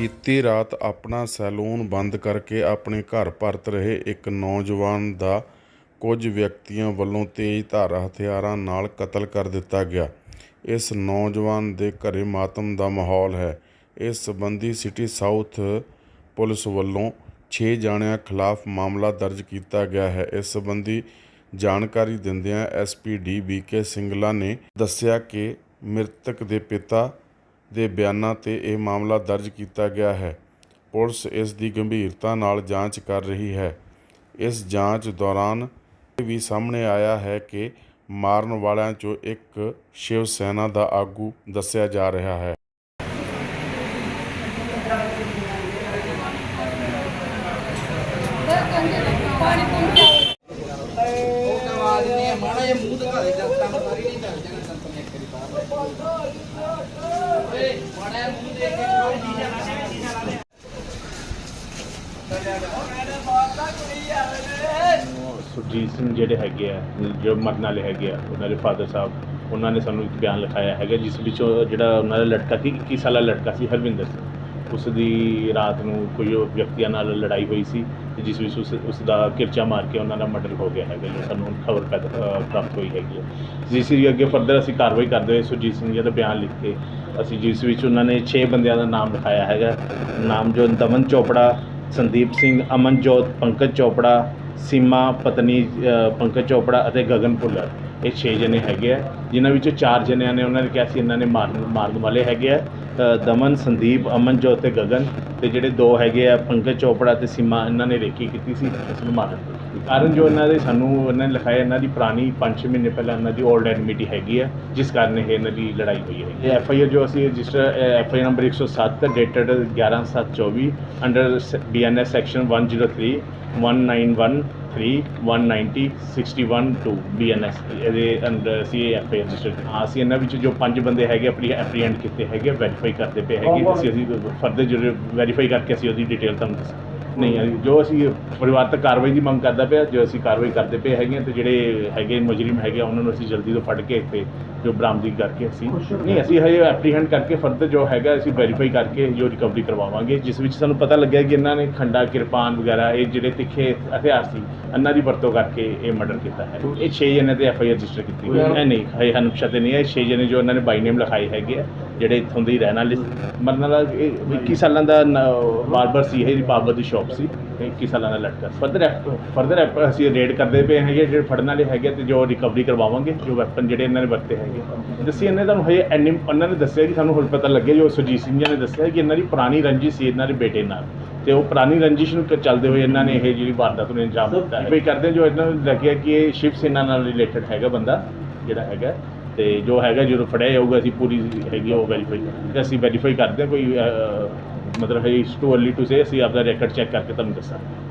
ਬੀਤੀ ਰਾਤ ਆਪਣਾ ਸੈਲੂਨ ਬੰਦ ਕਰਕੇ ਆਪਣੇ ਘਰ ਪਰਤ ਰਹੇ ਇੱਕ ਨੌਜਵਾਨ ਦਾ ਕੁਝ ਵਿਅਕਤੀਆਂ ਵੱਲੋਂ ਤੇਜ਼ ਤੇਜ਼ਧਾਰ ਹਥਿਆਰਾਂ ਨਾਲ ਕਤਲ ਕਰ ਦਿੱਤਾ ਗਿਆ। ਇਸ ਨੌਜਵਾਨ ਦੇ ਘਰੇ ਮਾਤਮ ਦਾ ਮਾਹੌਲ ਹੈ। ਇਸ ਸੰਬੰਧੀ ਸਿਟੀ ਸਾਊਥ ਪੁਲਿਸ ਵੱਲੋਂ 6 ਜਾਣਿਆਂ ਖਿਲਾਫ ਮਾਮਲਾ ਦਰਜ ਕੀਤਾ ਗਿਆ ਹੈ। ਇਸ ਸੰਬੰਧੀ ਜਾਣਕਾਰੀ ਦਿੰਦਿਆਂ ਐਸਪੀਡੀ ਬੀਕੇ ਸਿੰਗਲਾ ਨੇ ਦੱਸਿਆ ਕਿ ਮ੍ਰਿਤਕ ਦੇ ਪਿਤਾ ਦੇ ਬਿਆਨਾਂ ਤੇ ਇਹ ਮਾਮਲਾ ਦਰਜ ਕੀਤਾ ਗਿਆ ਹੈ। ਪੁਲਿਸ ਇਸ ਦੀ ਗੰਭੀਰਤਾ ਨਾਲ ਜਾਂਚ ਕਰ ਰਹੀ ਹੈ। ਇਸ ਜਾਂਚ ਦੌਰਾਨ ਇਹ ਵੀ ਸਾਹਮਣੇ ਆਇਆ ਹੈ ਕਿ ਮਾਰਨ ਵਾਲਿਆਂ 'ਚੋਂ ਇੱਕ ਸ਼ਿਵ ਸੈਨਾ ਦਾ ਆਗੂ ਦੱਸਿਆ ਜਾ ਰਿਹਾ ਹੈ। ਉਹ ਕਰਵਾ ਦਿੰਦੇ ਆ ਮਾੜਾ ਜਿਹਾ ਮੂੰਹ ਦਿਖਾ ਦੇ, ਜਦ ਤੱਕ ਸਾਰੀ ਨਹੀਂ ਚੱਲ ਜਾਣਾ ਸੁਰਜੀਤ ਸਿੰਘ ਜਿਹੜੇ ਹੈਗੇ ਆ, ਜੋ ਮਰਨ ਵਾਲੇ ਹੈਗੇ ਆ, ਉਹਨਾਂ ਦੇ ਫਾਦਰ ਸਾਹਿਬ, ਉਹਨਾਂ ਨੇ ਸਾਨੂੰ ਇੱਕ ਬਿਆਨ ਲਿਖਾਇਆ ਹੈਗਾ, ਜਿਸ ਵਿੱਚੋਂ ਜਿਹੜਾ ਉਹਨਾਂ ਦਾ ਲੜਕਾ ਸੀ 21 ਸਾਲਾ ਲੜਕਾ ਸੀ, ਹਰਵਿੰਦਰ ਸਿੰਘ। ਉਸ ਦੀ ਰਾਤ ਨੂੰ ਕੋਈ ਵਿਅਕਤੀਆਂ ਨਾਲ ਲੜਾਈ ਹੋਈ ਸੀ ਤੇ ਜਿਸ ਵਿੱਚ ਉਸ ਉਸ ਦਾ ਕਿਰਚਾ ਮਾਰ ਕੇ ਉਹਨਾਂ ਦਾ ਮਰਡਰ ਹੋ ਗਿਆ ਹੈਗਾ ਜੋ ਸਾਨੂੰ ਖਬਰ ਪ੍ਰਾਪਤ ਹੋਈ ਹੈਗੀ ਹੈ। ਜਿਸ ਦੀ ਅੱਗੇ ਫਰਦਰ ਅਸੀਂ ਕਾਰਵਾਈ ਕਰਦੇ ਹੋਏ ਸੁਰਜੀਤ ਸਿੰਘ ਜੀ ਦਾ ਬਿਆਨ ਲਿਖ ਕੇ ਅਸੀਂ ਜਿਸ ਵਿੱਚ ਉਹਨਾਂ ਨੇ 6 ਬੰਦਿਆਂ ਦਾ ਨਾਮ ਲਿਖਾਇਆ ਹੈਗਾ। ਨਾਮ ਜੋ ਦਮਨ ਚੋਪੜਾ, ਸੰਦੀਪ ਸਿੰਘ, ਅਮਨਜੋਤ, ਪੰਕਜ ਚੋਪੜਾ, ਸੀਮਾ, ਪਤਨੀ ਪੰਕਜ ਚੋਪੜਾ ਅਤੇ ਗਗਨ ਭੁੱਲਰ। ਇਹ 6 ਜਣੇ ਹੈਗੇ ਆ। ਜਿਨ੍ਹਾਂ ਵਿੱਚੋਂ 4 ਜਣਿਆਂ ਨੇ ਉਹਨਾਂ ਨੇ ਕਿਹਾ ਸੀ ਇਹਨਾਂ ਨੇ ਮਾਰਨ ਮਾਰਨ ਵਾਲੇ ਹੈਗੇ ਆ। ਦਮਨ, ਸੰਦੀਪ, ਅਮਨਜੋਤ ਤੇ ਗਗਨ ਤੇ ਜਿਹੜੇ ਦੋ ਹੈਗੇ ਆ, ਪੰਕਜ ਚੋਪੜਾ ਤੇ ਸੀਮਾ, ਇਹਨਾਂ ਨੇ ਰੇਕੀ ਕੀਤੀ ਸੀ, ਇਸ ਨੂੰ ਮਾਰਨ ਦੀ। ਕਾਰਨ ਜੋ ਇਹਨਾਂ ਦੇ ਸਾਨੂੰ ਇਹਨਾਂ ਨੇ ਲਿਖਾਇਆ, ਇਹਨਾਂ ਦੀ ਪੁਰਾਣੀ 5 ਮਹੀਨੇ ਪਹਿਲਾਂ ਇਹਨਾਂ ਦੀ ਓਲਡ ਐਡਮਿਟੀ ਹੈਗੀ ਆ, ਜਿਸ ਕਾਰਨ ਇਹ ਇਹਨਾਂ ਦੀ ਲੜਾਈ ਹੋਈ ਹੈ ਇਹ ਐਫ ਆਈ ਆਰ ਜੋ ਅਸੀਂ register F I R number 107 dated 11/7/24 under B N S section 103 1913 190 61 2 BNS ਇਹਦੇ ਅੰਡਰ ਸੀ ਐਫ ਆਈ ਰਜਿਸਟਰ ਹਾਂ ਅਸੀਂ ਇਹਨਾਂ ਵਿੱਚ ਜੋ ਪੰਜ ਬੰਦੇ ਹੈਗੇ ਆਪਣੀ ਐਪਰੀਹੈਂਡ ਕੀਤੇ ਹੈਗੇ ਵੈਰੀਫਾਈ ਕਰਦੇ ਪਏ ਹੈਗੇ। ਅਸੀਂ ਅਸੀਂ ਫਰਦਰ ਜਿਹੜੇ ਵੈਰੀਫਾਈ ਕਰਕੇ ਅਸੀਂ ਉਹਦੀ ਡਿਟੇਲ ਤੁਹਾਨੂੰ ਦੱਸ ਨਹੀਂ ਅਸੀਂ- ਜੋ ਅਸੀਂ ਪਰਿਵਾਰ ਤੱਕ ਕਾਰਵਾਈ ਦੀ ਮੰਗ ਕਰਦਾ ਪਿਆ ਜੋ ਅਸੀਂ ਕਾਰਵਾਈ ਕਰਦੇ ਪਏ ਹੈਗੇ ਹਾਂ ਤੇ ਜਿਹੜੇ ਹੈਗੇ ਮੁਜਰਮ ਹੈਗੇ ਆ, ਉਹਨਾਂ ਨੂੰ ਅਸੀਂ ਜਲਦੀ ਤੋਂ ਫੜ ਕੇ ਇੱਥੇ ਜੋ ਬਰਾਮਦੀ ਕਰਕੇ ਅਸੀਂ ਨਹੀਂ ਅਸੀਂ ਹਜੇ ਐਪਰੀਹੈਂਡ ਕਰਕੇ ਫਰਦਰ ਜੋ ਹੈਗਾ ਅਸੀਂ ਵੈਰੀਫਾਈ ਕਰਕੇ ਜੋ ਰਿਕਵਰੀ ਕਰਵਾਵਾਂਗੇ ਜਿਸ ਵਿੱਚ ਸਾਨੂੰ ਪਤਾ ਲੱਗਿਆ ਕਿ ਇਹਨਾਂ ਨੇ ਖੰਡਾ ਕਿਰਪਾਨ ਵਗੈਰਾ ਇਹ ਜਿਹੜੇ ਤਿੱਖੇ ਹਥਿਆਰ ਸੀ ਇਹਨਾਂ ਦੀ ਵਰਤੋਂ ਕਰਕੇ ਇਹ ਮਰਡਰ ਕੀਤਾ ਹੈ। ਇਹ 6 ਜਣੇ ਤੇ ਐਫ ਆਈ ਆਰ ਰਜਿਸਟਰ ਕੀਤੀ ਗਈ ਹੈ। ਨਹੀਂ ਹਜੇ ਸਾਨੂੰ ਪਤਾ ਤੇ ਨਹੀਂ ਹੈ। 6 ਜਣੇ ਜੋ ਇਹਨਾਂ ਨੇ ਬਾਈ ਨੇਮ ਲਿਖਾਏ ਹੈਗੇ ਆ ਜਿਹੜੇ ਇੱਥੋਂ ਦੇ ਹੀ ਰਹਿਣ ਵਾਲੇ ਸੀ। ਮਰਨ ਵਾਲਾ ਇਹ 21 ਸਾਲਾਂ ਦਾ ਬਾਰਬਰ ਸੀ ਇਹ ਬਾਰਬਰ ਦੀ ਸ਼ਾਪ ਸੀ ਤੇ 21 ਸਾਲਾਂ ਦਾ ਲੜਕਾ ਫਰਦਰ ਫਰਦਰ ਅਸੀਂ ਰੇਡ ਕਰਦੇ ਪਏ ਹੈਗੇ, ਜਿਹੜੇ ਫੜਨ ਵਾਲੇ ਹੈਗੇ ਤੇ ਜੋ ਰਿਕਵਰੀ ਕਰਵਾਵਾਂਗੇ, ਜੋ ਵੈਪਨ ਜਿਹੜੇ ਇਹਨਾਂ ਨੇ ਵਰਤੇ ਹੈਗੇ ਦੱਸੀ ਇਹਨੇ ਤੁਹਾਨੂੰ ਹਜੇ ਐਨੀ ਉਹਨਾਂ ਨੇ ਦੱਸਿਆ ਕਿ ਸਾਨੂੰ ਹੁਣ ਪਤਾ ਲੱਗਿਆ, ਜੋ ਸੁਰਜੀਤ ਸਿੰਘ ਜੀ ਨੇ ਦੱਸਿਆ ਕਿ ਇਹਨਾਂ ਦੀ ਪੁਰਾਣੀ ਰੰਜਿਸ਼ ਸੀ ਇਹਨਾਂ ਦੇ ਬੇਟੇ ਨਾਲ। ਤੇ ਉਹ ਪੁਰਾਣੀ ਰੰਜਿਸ਼ ਨੂੰ ਚੱਲਦੇ ਹੋਏ ਇਹਨਾਂ ਨੇ ਇਹ ਜਿਹੜੀ ਵਾਰਦਾਤ ਨੂੰ ਅੰਜਾਮ ਦਿੱਤਾ ਹੈ। ਵੀ ਕਰਦੇ ਜੋ ਇਹਨਾਂ ਨੂੰ ਲੱਗਿਆ ਕਿ ਇਹ ਸ਼ਿਵ ਸੈਨਾ ਨਾਲ ਰਿਲੇਟਡ ਹੈਗਾ ਬੰਦਾ, ਜਿਹੜਾ ਹੈਗਾ ਤੇ ਜੋ ਹੈਗਾ, ਜਦੋਂ ਫੜਿਆ ਜਾਊਗਾ, ਅਸੀਂ ਪੂਰੀ ਹੈਗੀ ਉਹ ਵੈਰੀਫਾਈ ਕਰਾਂਗੇ ਅਸੀਂ ਵੈਰੀਫਾਈ ਕਰਦੇ ਹਾਂ, ਕੋਈ ਮਤਲਬ ਹੈ ਇਸ ਟੂ ਅਰਲੀ ਟੂ ਸੇ ਅਸੀਂ ਆਪਦਾ ਰੈਕੋਰਡ ਚੈੱਕ ਕਰਕੇ ਤੁਹਾਨੂੰ ਦੱਸਾਂਗੇ।